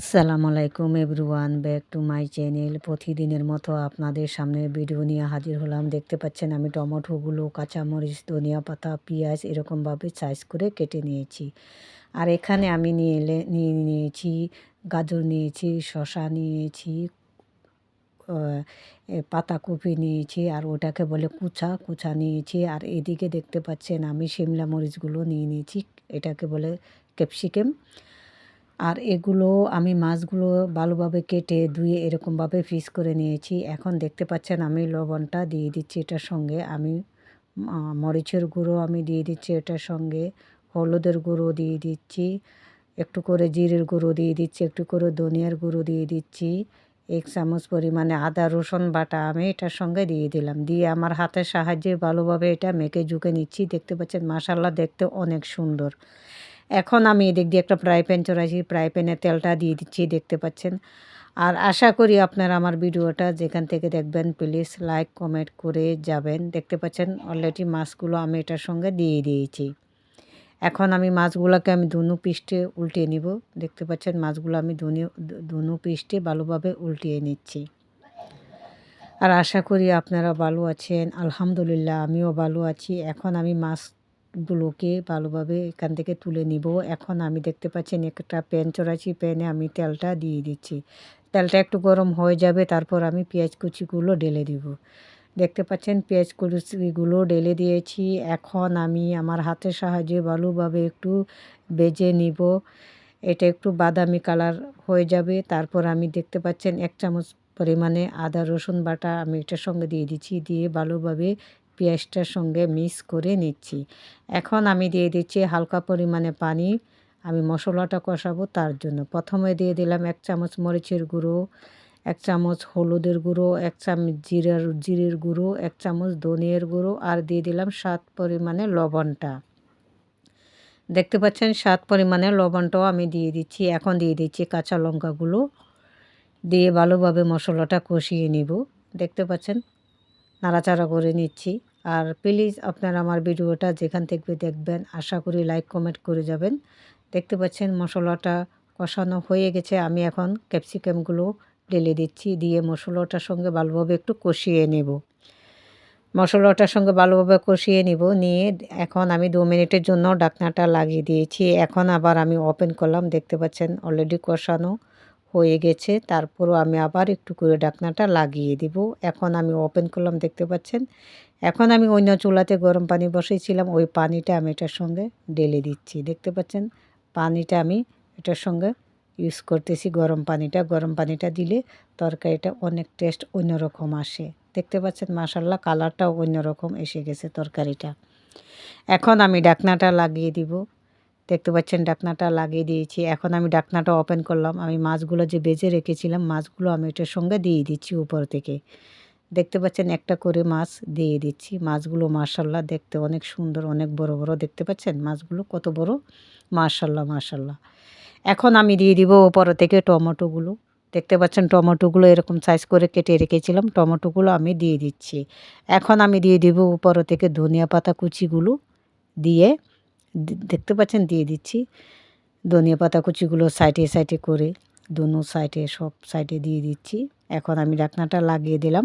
আসসালামু আলাইকুম everyone, back to my channel. প্রতিদিনের মতো আপনাদের সামনে ভিডিও নিয়ে হাজির হলাম। দেখতে পাচ্ছেন আমি টমেটোগুলো, কাঁচামরিচ, ধনিয়া পাতা, পেঁয়াজ এরকমভাবে সাইজ করে কেটে নিয়েছি। আর এখানে আমি নিয়ে এলে, নিয়ে নিয়েছি গাজর নিয়েছি শশা নিয়েছি পাতাকপি নিয়েছি, আর ওটাকে বলে কুচা কুচা নিয়েছি। আর এদিকে দেখতে পাচ্ছেন আমি শিমলা মরিচগুলো নিয়ে নিয়েছি, এটাকে বলে ক্যাপসিকাম। আর এগুলো আমি মাছগুলো ভালোভাবে কেটে ধুয়ে এরকমভাবে ফিস করে নিয়েছি। এখন দেখতে পাচ্ছেন আমি লবণটা দিয়ে দিচ্ছি এটার সঙ্গে। আমি মরিচের গুঁড়ো আমি দিয়ে দিচ্ছি এটার সঙ্গে, হলুদের গুঁড়ো দিয়ে দিচ্ছি, একটু করে জিরের গুঁড়ো দিয়ে দিচ্ছি, একটু করে ধনিয়ার গুঁড়ো দিয়ে দিচ্ছি, এক চামচ পরিমাণে আদা, রসুন বাটা আমি এটার সঙ্গে দিয়ে দিলাম। দিয়ে আমার হাতের সাহায্যে ভালোভাবে এটা মেখে ঝুঁকে নিচ্ছি। দেখতে পাচ্ছেন মাসাল্লা দেখতে অনেক সুন্দর। এখন আমি এদিক দিয়ে একটা ফ্রাই প্যান চড়াইছি ফ্রাই প্যানে তেলটা দিয়ে দিচ্ছি, দেখতে পাচ্ছেন। আর আশা করি আপনারা আমার ভিডিওটা যেখান থেকে দেখবেন প্লিজ লাইক কমেন্ট করে যাবেন। দেখতে পাচ্ছেন অলরেডি মাছগুলো আমি এটার সঙ্গে দিয়ে দিয়েছি। এখন আমি মাছগুলোকে আমি দুনু পিষ্টে উল্টিয়ে নিব। দেখতে পাচ্ছেন, মাছগুলো আমি দুনু দুনু পিষ্টে ভালোভাবে উল্টিয়ে নিচ্ছি। আর আশা করি আপনারা ভালো আছেন। আলহামদুলিল্লাহ, আমিও ভালো আছি। এখন আমি মাছ গুলোকে ভালোভাবে এখান থেকে তুলে নিব। এখন আমি দেখতে পাচ্ছেন একটা প্যান চড়াচ্ছি, প্যানে আমি তেলটা দিয়ে দিচ্ছি। তেলটা একটু গরম হয়ে যাবে, তারপর আমি পেঁয়াজ কুচিগুলো ঢেলে দিব। দেখতে পাচ্ছেন পেঁয়াজ কুচিগুলো ঢেলে দিয়েছি। এখন আমি আমার হাতের সাহায্যে ভালোভাবে একটু বেজে নিব। এটা একটু বাদামি কালার হয়ে যাবে। তারপর আমি দেখতে পাচ্ছেন এক চামচ পরিমাণে আদা রসুন বাটা আমি এটার সঙ্গে দিয়ে দিচ্ছি। দিয়ে ভালোভাবে পেঁয়াজটার সঙ্গে মিক্স করে নিচ্ছি। এখন আমি দিয়ে দিচ্ছি হালকা পরিমাণে পানি। আমি মশলাটা কষাবো তার জন্য। প্রথমে দিয়ে দিলাম এক চামচ মরিচের গুঁড়ো, এক চামচ হলুদের গুঁড়ো, এক চামচ জিরার, জিরের গুঁড়ো, এক চামচ ধনিয়ার গুঁড়ো আর দিয়ে দিলাম স্বাদ পরিমাণে লবণটা। দেখতে পাচ্ছেন স্বাদ পরিমাণে লবণটাও আমি দিয়ে দিচ্ছি। এখন দিয়ে দিচ্ছি কাঁচা লঙ্কাগুলো। দিয়ে ভালোভাবে মশলাটা কষিয়ে নিব। দেখতে পাচ্ছেন? নাড়াচাড়া করে নিচ্ছি। আর প্লিজ আপনারা আমার ভিডিওটা যেখান থেকে দেখবেন, আশা করি লাইক, কমেন্ট করে যাবেন। দেখতে পাচ্ছেন মশলাটা কষানো হয়ে গেছে। আমি এখন ক্যাপসিকামগুলো ঢেলে দিচ্ছি, দিয়ে মশলাটার সঙ্গে ভালোভাবে একটু কষিয়ে নেব। মশলাটার সঙ্গে ভালোভাবে কষিয়ে নিব, নিয়ে এখন আমি দু মিনিটের জন্য ডাকনাটা লাগিয়ে দিয়েছি। এখন আবার আমি ওপেন করলাম, দেখতে পাচ্ছেন অলরেডি কষানো হয়ে গেছে। তারপরও আমি আবার একটু করে ডাকনাটা লাগিয়ে দিব। এখন আমি ওপেন করলাম, দেখতে পাচ্ছেন এখন আমি অন্য চুলাতে গরম পানি বসেছিলাম ওই পানিটা আমি এটার সঙ্গে ঢেলে দিচ্ছি। দেখতে পাচ্ছেন? পানিটা আমি এটার সঙ্গে ইউজ করতেছি গরম পানিটা। গরম পানিটা দিলে তরকারিটা অনেক টেস্ট অন্যরকম আসে। দেখতে পাচ্ছেন? মাসাল্লাহ কালারটাও অন্যরকম এসে গেছে তরকারিটা। এখন আমি ডাকনাটা লাগিয়ে দিব। দেখতে পাচ্ছেন? ডাকনাটা লাগিয়ে দিয়েছি। এখন আমি ডাকনাটা ওপেন করলাম। আমি মাছগুলো যে বেজে রেখেছিলাম, মাছগুলো আমি এটার সঙ্গে দিয়ে দিচ্ছি উপর থেকে। দেখতে পাচ্ছেন একটা করে মাছ দিয়ে দিচ্ছি। মাছগুলো মার্শাল্লাহ দেখতে অনেক সুন্দর, অনেক বড় বড় দেখতে পাচ্ছেন? মাছগুলো কত বড়? মার্শাল্লাহ মার্শাল্লাহ এখন আমি দিয়ে দিব ওপর থেকে টমেটোগুলো। দেখতে পাচ্ছেন টমেটোগুলো এরকম সাইজ করে কেটে রেখেছিলাম, টমেটোগুলো আমি দিয়ে দিচ্ছি। এখন আমি দিয়ে দিব উপর থেকে ধনিয়া পাতা কুচিগুলো দিয়ে দেখতে পাচ্ছেন? দিয়ে দিচ্ছি ধনিয়া পাতা কুচিগুলো সাইডে সাইডে করে, দুনো সাইডে সব সাইডে দিয়ে দিচ্ছি। এখন আমি ঢাকনাটা লাগিয়ে দিলাম।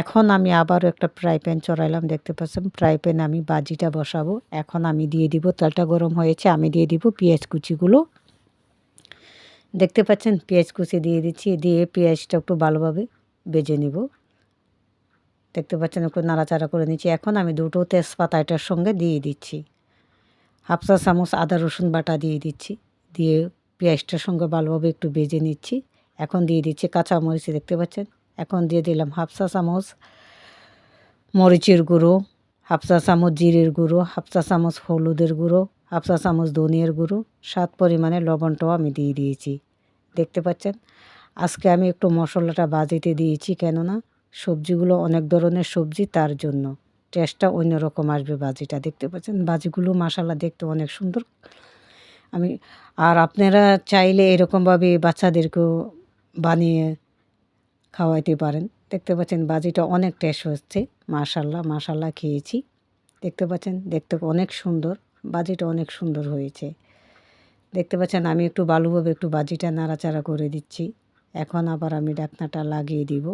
এখন আমি আবারও একটা ফ্রাই প্যান চড়াইলাম, দেখতে পাচ্ছেন? ফ্রাই প্যান আমি বাজিটা বসাবো। এখন আমি দিয়ে দিব, তেলটা গরম হয়েছে, আমি দিয়ে দিব পেঁয়াজ কুচিগুলো। দেখতে পাচ্ছেন? পেঁয়াজ কুচি দিয়ে দিচ্ছি, দিয়ে পেঁয়াজটা একটু ভালোভাবে বেজে নিব। দেখতে পাচ্ছেন? একটু নাড়াচাড়া করে নিচ্ছি। এখন আমি দুটো তেজপাতা এটার সঙ্গে দিয়ে দিচ্ছি। হাফসা চামচ আদা রসুন বাটা দিয়ে দিচ্ছি। দিয়ে পেঁয়াজটার সঙ্গে ভালোভাবে একটু বেজে নিচ্ছি। এখন দিয়ে দিচ্ছি কাঁচা মরিচ, দেখতে পাচ্ছেন? এখন দিয়ে দিলাম হাফসা চামচ মরিচের গুঁড়ো হাফসা চামচ জিরের গুঁড়ো হাফসা চামচ হলুদের গুঁড়ো হাফসা চামচ ধনিয়ার গুঁড়ো, স্বাদ পরিমাণে লবণটাও আমি দিয়ে দিয়েছি। দেখতে পাচ্ছেন? আজকে আমি একটু মশলাটা বাজিতে দিয়েছি, কেননা সবজিগুলো অনেক ধরনের সবজি, তার জন্য টেস্টটা অন্যরকম আসবে বাজিটা। দেখতে পাচ্ছেন? বাজিগুলো মশালা দেখতে অনেক সুন্দর। আমি, আর আপনারা চাইলে এরকমভাবে বাচ্চাদেরকেও বানিয়ে খাওয়াইতে পারেন। দেখতে পাচ্ছেন বাজিটা অনেক টেস্ট হচ্ছে। মাশাল্লাহ মাশাল্লাহ খেয়েছি। দেখতে পাচ্ছেন, দেখতে অনেক সুন্দর, বাজিটা অনেক সুন্দর হয়েছে। দেখতে পাচ্ছেন আমি একটু ভালোভাবে একটু বাজিটা নাড়াচাড়া করে দিচ্ছি। এখন আবার আমি ডাকনাটা লাগিয়ে দিব।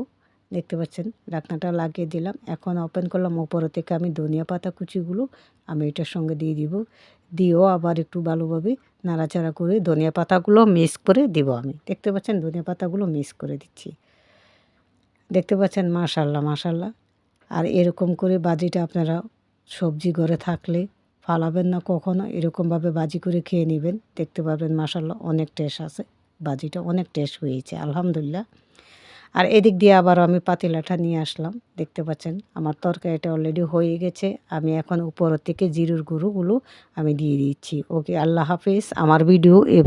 দেখতে পাচ্ছেন, ঢাকনাটা লাগিয়ে দিলাম। এখন ওপেন করলাম, ওপর থেকে আমি ধনিয়া পাতা কুচিগুলো আমি এটার সঙ্গে দিয়ে দিব। দিয়েও আবার একটু ভালোভাবে নাড়াচাড়া করে ধনিয়া পাতাগুলো মিক্স করে দিব আমি। দেখতে পাচ্ছেন, ধনিয়া পাতাগুলো মিক্স করে দিচ্ছি। দেখতে পাচ্ছেন মাশাল্লাহ মাশাল্লাহ আর এরকম করে বাজিটা আপনারা সবজি ঘরে থাকলে ফালাবেন না কখনো, এরকমভাবে বাজি করে খেয়ে নেবেন। দেখতে পাবেন মাশাল্লাহ অনেক টেস্ট আছে। বাজিটা অনেক টেস্ট হয়েছে, আলহামদুলিল্লাহ। আর এদিক দিয়ে আবারও আমি পাতিলাটা নিয়ে আসলাম। দেখতে পাচ্ছেন, আমার তরকারিটা অলরেডি হয়ে গেছে। আমি এখন উপর থেকে জিরুর গুঁড়োগুলো আমি দিয়ে দিচ্ছি। ওকে, আল্লাহ হাফিজ। আমার ভিডিও এ